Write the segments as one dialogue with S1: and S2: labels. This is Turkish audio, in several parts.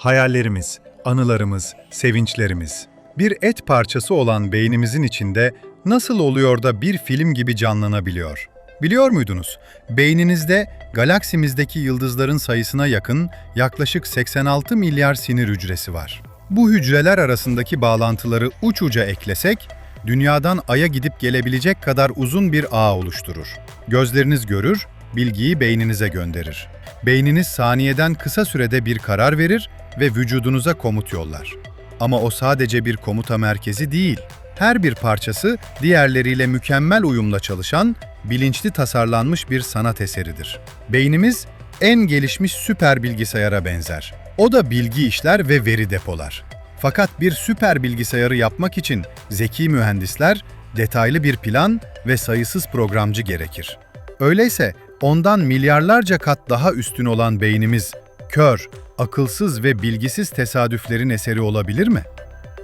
S1: Hayallerimiz, anılarımız, sevinçlerimiz. Bir et parçası olan beynimizin içinde nasıl oluyor da bir film gibi canlanabiliyor? Biliyor muydunuz? Beyninizde galaksimizdeki yıldızların sayısına yakın yaklaşık 86 milyar sinir hücresi var. Bu hücreler arasındaki bağlantıları uç uca eklesek, dünyadan aya gidip gelebilecek kadar uzun bir ağ oluşturur. Gözleriniz görür, bilgiyi beyninize gönderir. Beyniniz saniyeden kısa sürede bir karar verir ve vücudunuza komut yollar. Ama o sadece bir komuta merkezi değil. Her bir parçası diğerleriyle mükemmel uyumla çalışan, bilinçli tasarlanmış bir sanat eseridir. Beynimiz en gelişmiş süper bilgisayara benzer. O da bilgi işler ve veri depolar. Fakat bir süper bilgisayarı yapmak için zeki mühendisler, detaylı bir plan ve sayısız programcı gerekir. Öyleyse ondan milyarlarca kat daha üstün olan beynimiz, kör, akılsız ve bilgisiz tesadüflerin eseri olabilir mi?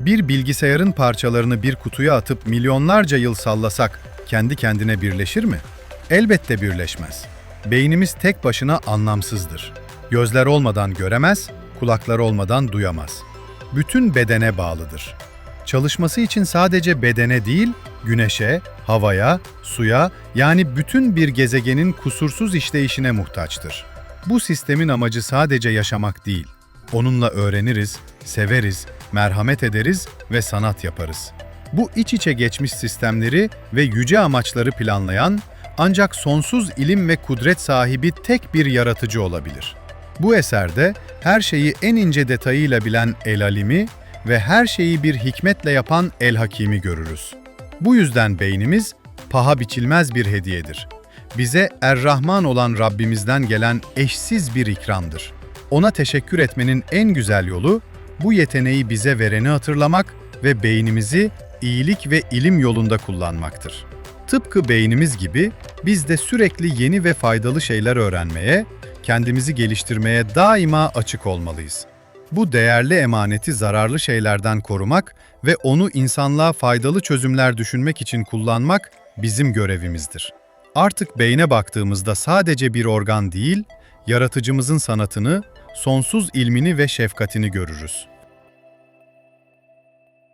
S1: Bir bilgisayarın parçalarını bir kutuya atıp milyonlarca yıl sallasak kendi kendine birleşir mi? Elbette birleşmez. Beynimiz tek başına anlamsızdır. Gözler olmadan göremez, kulaklar olmadan duyamaz. Bütün bedene bağlıdır. Çalışması için sadece bedene değil, güneşe, havaya, suya yani bütün bir gezegenin kusursuz işleyişine muhtaçtır. Bu sistemin amacı sadece yaşamak değil. Onunla öğreniriz, severiz, merhamet ederiz ve sanat yaparız. Bu iç içe geçmiş sistemleri ve yüce amaçları planlayan ancak sonsuz ilim ve kudret sahibi tek bir yaratıcı olabilir. Bu eserde her şeyi en ince detayıyla bilen El Alimi ve her şeyi bir hikmetle yapan El Hakim'i görürüz. Bu yüzden beynimiz paha biçilmez bir hediyedir. Bize Er-Rahman olan Rabbimizden gelen eşsiz bir ikramdır. Ona teşekkür etmenin en güzel yolu bu yeteneği bize vereni hatırlamak ve beynimizi iyilik ve ilim yolunda kullanmaktır. Tıpkı beynimiz gibi biz de sürekli yeni ve faydalı şeyler öğrenmeye, kendimizi geliştirmeye daima açık olmalıyız. Bu değerli emaneti zararlı şeylerden korumak ve onu insanlığa faydalı çözümler düşünmek için kullanmak bizim görevimizdir. Artık beyne baktığımızda sadece bir organ değil, yaratıcımızın sanatını, sonsuz ilmini ve şefkatini görürüz.